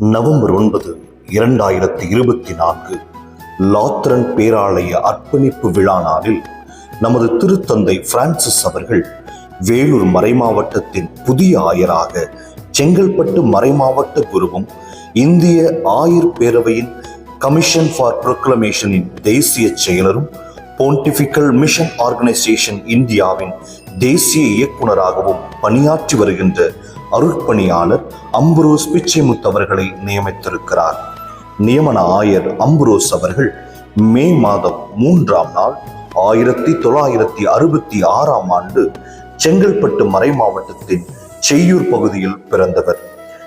November ஒன்பது இரண்டாயிரத்தி இருபத்தி நான்கு லாத்ரன் பேராலய அர்ப்பணிப்பு விழா நாளில் நமது திருத்தந்தை பிரான்சிஸ் அவர்கள் வேலூர் மறைமாவட்டத்தின் புதிய ஆயராக செங்கல்பட்டு மறைமாவட்ட குருவும் இந்திய ஆயுர் பேரவையின் கமிஷன் ஃபார் ப்ரொக்ளமேஷனின் தேசிய செயலரும் போன்டிபிக்கல் மிஷன் ஆர்கனைசேஷன் இந்தியாவின் தேசிய இயக்குனராகவும் பணியாற்றி வருகின்ற அருட்பணியாளர் அம்புரோஸ் பிச்சைமுத் அவர்களை நியமித்திருக்கிறார். நியமன ஆயர் அம்புரோஸ் அவர்கள் மே மாதம் மூன்றாம் நாள் ஆயிரத்தி தொள்ளாயிரத்தி அறுபத்தி ஆறாம் ஆண்டு செங்கல்பட்டு மறை மாவட்டத்தின் செய்யூர் பகுதியில் பிறந்தவர்.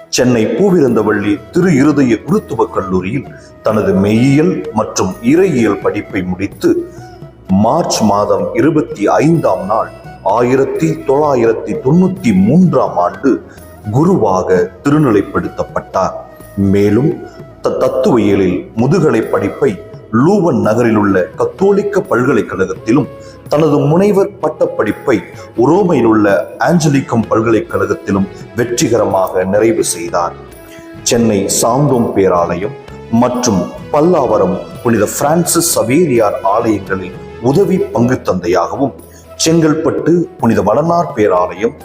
சென்னை பூவிருந்தவள்ளி திரு இருதய குருத்துவக் கல்லூரியில் தனது மெய்யியல் மற்றும் இறையியல் படிப்பை முடித்து மார்ச் மாதம் இருபத்தி ஐந்தாம் நாள் ஆயிரத்தி தொள்ளாயிரத்தி தொண்ணூத்தி மூன்றாம் ஆண்டு குருவாக திருநிலைப்படுத்தப்பட்டார். மேலும் தத்துவியலில் முதுகலை படிப்பை லூவன் நகரில் உள்ள கத்தோலிக்க பல்கலைக்கழகத்திலும் தனது முனைவர் பட்டப்படிப்பை உரோமையில் உள்ள ஆஞ்சலிக்கம் பல்கலைக்கழகத்திலும் வெற்றிகரமாக நிறைவு செய்தார். சென்னை சாந்தோம் பேராலயம் மற்றும் பல்லாவரம் புனித பிரான்சிஸ் சவேரியார் ஆலயங்களில் உதவி பங்கு தந்தையாகவும் செங்கல்பட்டு புனித வளனார் பேராலயம்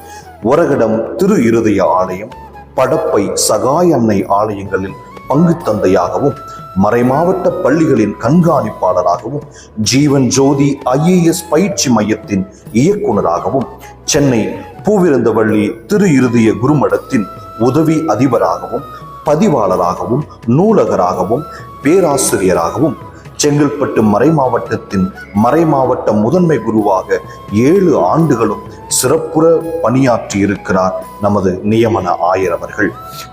ஒரகடம் திரு இருதய ஆலயம் படப்பை சகாய அன்னை ஆலயங்களில் பங்கு தந்தையாகவும் மறைமாவட்ட பள்ளிகளின் கண்காணிப்பாளராகவும் ஜீவன் ஜோதி ஐஏஎஸ் பயிற்சி மையத்தின் இயக்குனராகவும் சென்னை பூவிருந்தவள்ளி திரு இருதய குருமடத்தின் உதவி அதிபராகவும் பதிவாளராகவும் நூலகராகவும் பேராசிரியராகவும் செங்கல்பட்டு மறைமாவட்டத்தின் மறைமாவட்ட முதன்மை குருவாக ஏழு ஆண்டுகளும் சிறப்புற பணியாற்றி இருக்கிறார் நமது நியமன ஆயர் அவர்கள்.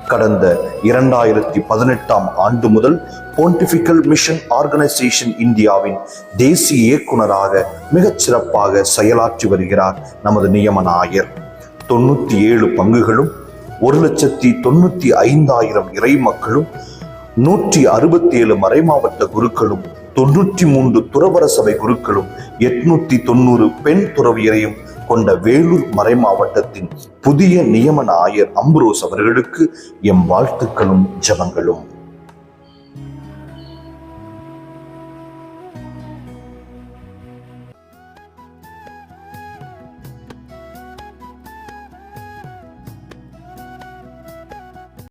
கடந்த இரண்டாயிரத்தி பதினெட்டாம் ஆண்டு முதல் போன்டிபிக்கல் மிஷன் ஆர்கனைசேஷன் இந்தியாவின் தேசிய இயக்குனராக மிகச் சிறப்பாக செயலாற்றி வருகிறார் நமது நியமன ஆயர். தொண்ணூத்தி ஏழு பங்குகளும் ஒரு லட்சத்தி தொண்ணூத்தி ஐந்தாயிரம் இறை மக்களும் நூற்றி அறுபத்தி ஏழு மறைமாவட்ட குருக்களும் தொன்னூற்றி மூன்று துறவர சபை குருக்களும் எட்நூத்தி தொண்ணூறு பெண் துறவியரையும் கொண்ட வேலூர் மறை மாவட்டத்தின் புதிய நியமன ஆயர் அம்புரோஸ் அவர்களுக்கு எம் வாழ்த்துக்களும் ஜபங்களும்.